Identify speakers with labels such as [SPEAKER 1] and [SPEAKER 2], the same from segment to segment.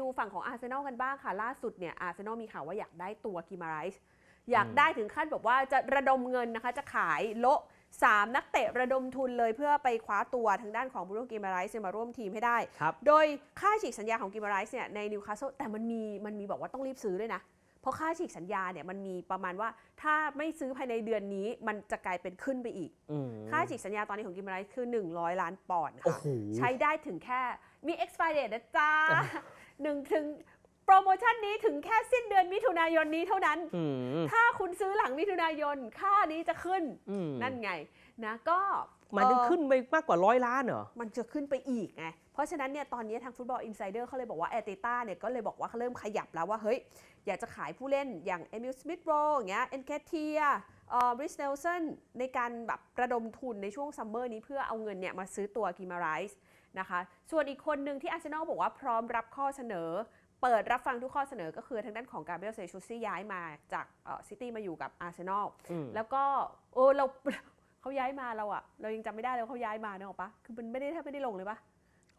[SPEAKER 1] ดูฝั่งของอาร์เซนอลกันบ้างค่ะ ล่าสุดเนี่ยอาร์เซนอลมีข่าวว่าอยากได้ตัวกิมาไรส์อยากได้ถึงขั้นแบบว่าจะระดมเงินนะคะ จะขายโละสามนักเตะระดมทุนเลยเพื่อไปคว้าตัวทางด้านของบรูโนกิมาไรส์มาร่วมทีมให้ได้
[SPEAKER 2] ครับ
[SPEAKER 1] โดยค่าฉีกสัญญาของกิมาไรส์เนี่ยในนิวคาสเซิลแต่มันมีมันมีบอกว่าต้องรีบซื้อด้วยนะ เพราะค่าฉีกสัญญาเนี่ยมันมีประมาณว่าถ้าไม่ซื้อภายในเดือนนี้มันจะกลายเป็นขึ้นไปอีก
[SPEAKER 2] อืม
[SPEAKER 1] ค่าฉีกสัญญาตอนนี้ของกิมไรส์คือ 100 ล้านปอนด์
[SPEAKER 2] โอ้
[SPEAKER 1] ค่ะ
[SPEAKER 2] โห
[SPEAKER 1] ใช้ได้ถึงแค่มี expiry date นะจ๊ะ หนึ่งถึงโปรโมชั่นนี้ถึงแค่สิ้นเดือนมิถุนายนนี้เท่านั้น
[SPEAKER 2] อืม
[SPEAKER 1] ถ้าคุณซื้อหลังมิถุนายนค่านี้จะขึ้น
[SPEAKER 2] อืม
[SPEAKER 1] นั่นไงนะก็
[SPEAKER 2] มันถึง
[SPEAKER 1] เอ่อ
[SPEAKER 2] ขึ้นไปมากกว่าร้อยล้านเหรอ
[SPEAKER 1] มันจะขึ้นไปอีกไง เพราะฉะนั้นเนี่ยตอนนี้ทางฟุตบอลอินไซเดอร์เขาเลยบอกว่าแอตตาเนี่ยก็เลยบอกว่าเขาเริ่มขยับแล้วว่า เฮ้ย อยากจะขายผู้เล่นอย่างเอมิลสมิธโรอย่างเงี้ยเอ็นแคเทียเอ่อบริสเนลสันในการแบบระดมทุนในช่วงซัมเมอร์นี้เพื่อเอาเงินเนี่ยมาซื้อตัวกิมาไรส์ นะคะ ส่วนอีกคนหนึ่งที่อาร์เซนอลบอกว่าพร้อมรับข้อเสนอ เปิดรับฟังทุกข้อเสนอก็คือทางด้านของการเบลเซชูซี่ย้ายมาจากซิตี้มาอยู่กับอาร์เซนอล
[SPEAKER 2] อืม
[SPEAKER 1] แล้วก็เออเราเขาย้ายมาเราอะเรายังจำไม่ได้เลยว่าเขาย้ายมาเนกอะปะคือมันไม่ได้แทบไม่ได้ลงเลยปะ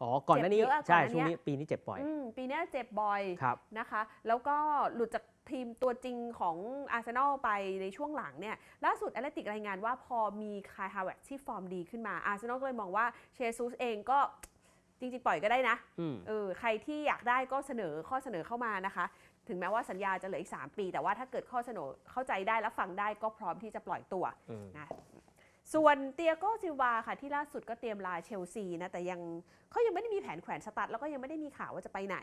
[SPEAKER 2] อ๋อ ก่อนหน้านี้
[SPEAKER 1] เจ็บเยอะอะ
[SPEAKER 2] ใช่
[SPEAKER 1] ก่อนหน้า
[SPEAKER 2] ช่วง
[SPEAKER 1] นี้
[SPEAKER 2] นี้ปีนี้เจ็บบ่อย
[SPEAKER 1] อืมปีหน้าเจ็บบ่อย
[SPEAKER 2] ครับ
[SPEAKER 1] นะคะ แล้วก็หลุดจากทีมตัวจริงของอาร์เซนอลไปในช่วงหลังเนี่ยล่าสุดแอตเลติกรายงานว่าพอมีคายฮาวเวตที่ฟอร์มดีขึ้นมาอาร์เซนอลก็เลยมองว่าเชซูสเองก็จริงๆ ปล่อยก็ได้นะ
[SPEAKER 2] อืม
[SPEAKER 1] เออใครที่อยากได้ก็เสนอข้อเสนอเข้ามานะคะ ถึงแม้ว่าสัญญาจะเหลืออีก 3 ปี แต่ว่าถ้าเกิดข้อเสนอเข้าใจได้และฟังได้ก็พร้อมที่จะปล่อยตัว
[SPEAKER 2] อืม
[SPEAKER 1] นะ ส่วนเตียโกซิลวาค่ะที่ล่าสุดก็เตรียมลาเชลซีนะแต่ยังเขายังไม่ได้มีแผนแขวนสตัดแล้วก็ยังไม่ได้มีข่าวว่าจะไปไหน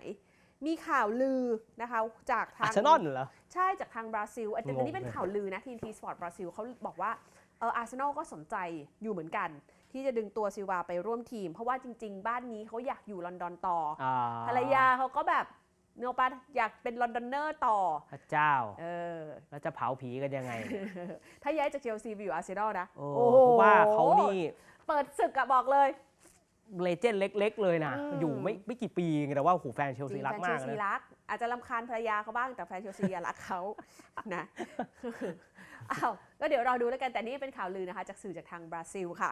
[SPEAKER 1] มีข่าวลือนะคะจากทา
[SPEAKER 2] อางร์เซนอลเหรอ
[SPEAKER 1] ใช่จากทางบราซิลอัน
[SPEAKER 2] งง
[SPEAKER 1] อันนี้เป็น
[SPEAKER 2] เลย
[SPEAKER 1] ข่าวลือนะทีมทีสปอร์ตบราซิลเขาบอกว่าเอออาร์เซนอลก็สนใจอยู่เหมือนกัน ที่จะดึงตัวซิลวาไปร่วมทีม เพราะว่าจริง ๆ บ้านนี้เขาอยากอยู่ลอนดอนต่อ
[SPEAKER 2] อ่า
[SPEAKER 1] ภรรยาเขาก็แบบ เนกอะปะอยากเป็นลอนดอนเนอร์ต่อ
[SPEAKER 2] พระเจ้า
[SPEAKER 1] เออ
[SPEAKER 2] แล้วจะเผาผีกันยังไง
[SPEAKER 1] ถ้าย้ายจากเชลซีไปอยู่อาร์เซนอลนะ
[SPEAKER 2] โอ้เพราะว่าเขานี่
[SPEAKER 1] เปิดศึกอะบอกเลย
[SPEAKER 2] เลเจนด์เล็ก ๆ เลยนะ
[SPEAKER 1] อืม
[SPEAKER 2] อยู่ไม่ไม่กี่ปีเองแต่ว่าโอ้โหแฟนเชล
[SPEAKER 1] จ
[SPEAKER 2] ซี
[SPEAKER 1] ริง
[SPEAKER 2] รัก
[SPEAKER 1] แฟนเช
[SPEAKER 2] มาก
[SPEAKER 1] ลซี
[SPEAKER 2] นะ
[SPEAKER 1] รัก อาจจะรำคาญภรรยาเขาบ้างแต่แฟนเชลซีอะรักเขา นะอ้าวก็เดี๋ยวเราดูแล้วกันแต่นี่เป็นข่าวลือนะคะ จากสื่อจากทางบราซิลค่ะ